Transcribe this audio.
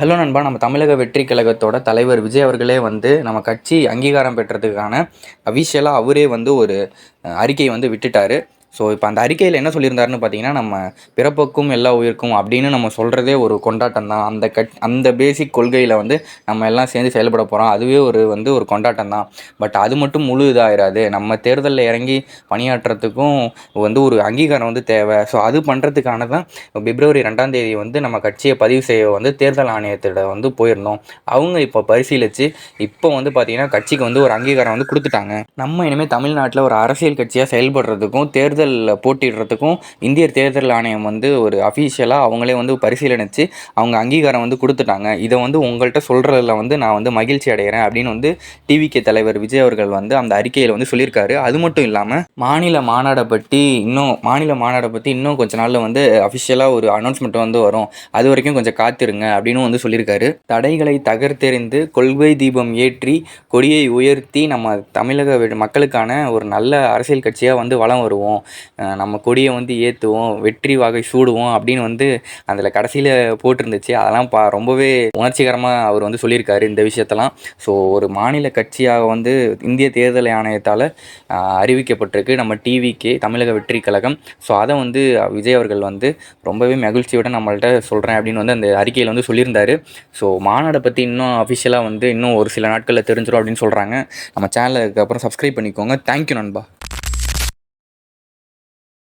Hello நண்பா நம்ம தமிழக வெற்றி கழகத்தோட தலைவர் விஜய் அவர்களே வந்து நம்ம கட்சி அங்கீகாரம் பெற்றதுக்கான அஃபிஷியலாக அவரே வந்து ஒரு அறிக்கையை வந்து விட்டுட்டாரு. ஸோ இப்போ அந்த அறிக்கையில் என்ன சொல்லியிருந்தாருன்னு பார்த்தீங்கன்னா நம்ம பிறப்புக்கும் எல்லா உயிருக்கும் அப்படின்னு நம்ம சொல்கிறதே ஒரு கொண்டாட்டம் தான். அந்த கட் அந்த பேசிக் கொள்கையில் வந்து நம்ம எல்லாம் சேர்ந்து செயல்பட போகிறோம் அதுவே ஒரு வந்து ஒரு கொண்டாட்டம் தான். பட் அது மட்டும் முழு இதாகிடாது நம்ம தேர்தலில் இறங்கி பணியாற்றுறதுக்கும் வந்து ஒரு அங்கீகாரம் வந்து தேவை. ஸோ அது பண்ணுறதுக்கான தான் பிப்ரவரி ரெண்டாம் தேதி வந்து நம்ம கட்சியை பதிவு செய்ய வந்து தேர்தல் ஆணையத்திட வந்து போயிருந்தோம். அவங்க இப்போ பரிசீலித்து இப்போ வந்து பார்த்திங்கன்னா கட்சிக்கு வந்து ஒரு அங்கீகாரம் வந்து கொடுத்துட்டாங்க. நம்ம இனிமேல் தமிழ்நாட்டில் ஒரு அரசியல் கட்சியாக செயல்படுறதுக்கும் தேர்தல் தேர்தலில் போட்டிடுறதுக்கும் இந்திய தேர்தல் ஆணையம் வந்து ஒரு அஃபீஷியலாக அவங்களே வந்து பரிசீலனித்து அவங்க அங்கீகாரம் வந்து கொடுத்துட்டாங்க. இதை வந்து உங்கள்கிட்ட சொல்கிறதுல வந்து நான் வந்து மகிழ்ச்சி அடைகிறேன் அப்படின்னு வந்து டிவிகே தலைவர் விஜய் அவர்கள் வந்து அந்த அறிக்கையில் வந்து சொல்லியிருக்காரு. அது மட்டும் இல்லாமல் மாநில மாநாடை பற்றி இன்னும் மாநில மாநாடை பற்றி இன்னும் கொஞ்ச நாளில் வந்து அஃபிஷியலாக ஒரு அனௌன்ஸ்மெண்ட் வந்து வரும். அது வரைக்கும் கொஞ்சம் காத்திருங்க அப்படின்னு வந்து சொல்லியிருக்காரு. தடைகளை தகர்த்தெறிந்து கொள்கை தீபம் ஏற்றி கொடியை உயர்த்தி நம்ம தமிழக மக்களுக்கான ஒரு நல்ல அரசியல் கட்சியாக வந்து வலம் வருவோம். நம்ம கொடியை வந்து ஏற்றுவோம் வெற்றி வாகை சூடுவோம் அப்படின்னு வந்து அதில் கடைசியில் போட்டிருந்துச்சு. அதெல்லாம் பா ரொம்பவே உணர்ச்சிகரமாக அவர் வந்து சொல்லியிருக்காரு இந்த விஷயத்தெல்லாம். ஸோ ஒரு மாநில கட்சியாக வந்து இந்திய தேர்தல் ஆணையத்தால் அறிவிக்கப்பட்டிருக்கு நம்ம டிவிக்கே தமிழக வெற்றி கழகம். ஸோ அதை வந்து விஜய் அவர்கள் வந்து ரொம்பவே மகிழ்ச்சியோட நம்மள்கிட்ட சொல்கிறேன் அப்படின்னு வந்து அந்த அறிக்கையில் வந்து சொல்லியிருந்தாரு. ஸோ மாநாடை பற்றி இன்னும் அஃபிஷியலாக வந்து இன்னும் ஒரு சில நாட்களில் தெரிஞ்சிடும் அப்படின்னு சொல்கிறாங்க நம்ம சேனலுக்கு அப்புறம் சப்ஸ்கிரைப் பண்ணிக்கோங்க. தேங்க்யூ நண்பா.